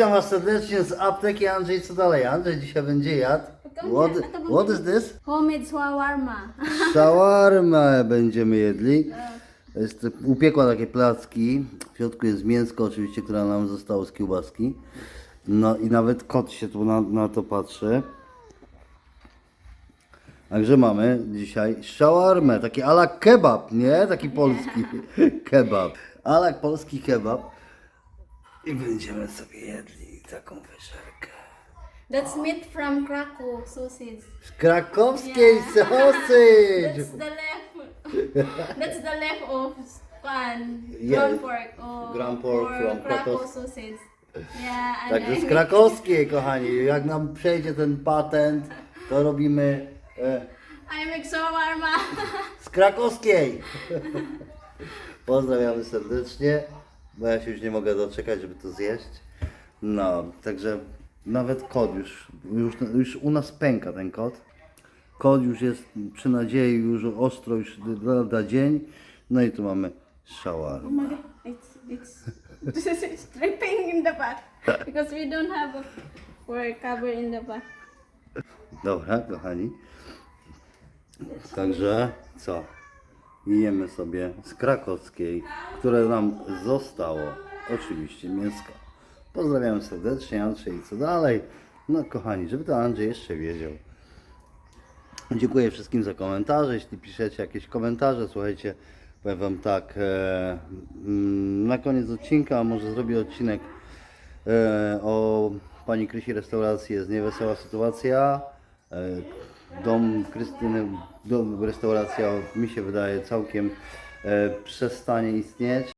Witam Was serdecznie z apteki Andrzej, co dalej? Andrzej dzisiaj będzie jadł. What, what is this? Homemade shawarma. Shawarma będziemy jedli. Jest, upiekła takie placki. W środku jest mięsko oczywiście, które nam zostało z kiełbaski. No i nawet kot się tu na, na to patrzy. Także mamy dzisiaj shawarmę, taki ala kebab, nie? Taki polski kebab. Ala polski kebab. I będziemy sobie jedli taką wyżerkę. That's meat from Krakow sausage. Z krakowskiej sausage! That's the left. That's the left of one Yeah. ground pork or Ground pork or from Krakow Krakow. sausage. Yeah, and Także I z make- krakowskiej, kochani. Jak nam przejdzie ten patent, to robimy e, I make shawarma. z krakowskiej. Pozdrawiamy serdecznie, bo ja się już nie mogę doczekać, żeby to zjeść. No, także nawet kod już, już, już u nas pęka ten kod. Kod już jest przy nadziei, już ostro, już lada dzień. No i tu mamy szałar. Oh my god, it's it's it's dripping in the pot because we don't have a cover in the pot. Dobra, kochani. Także co? Jemy sobie z krakowskiej, które nam zostało. Oczywiście mięsko. Pozdrawiam serdecznie Andrzej i co dalej. No kochani, żeby to Andrzej jeszcze wiedział. Dziękuję wszystkim za komentarze. Jeśli piszecie jakieś komentarze, słuchajcie, powiem Wam tak, e, mm, na koniec odcinka może zrobię odcinek e, o Pani Krysi restauracji. Jest niewesoła sytuacja. E, dom Krystyny, dom, restauracja mi się wydaje całkiem e, przestanie istnieć.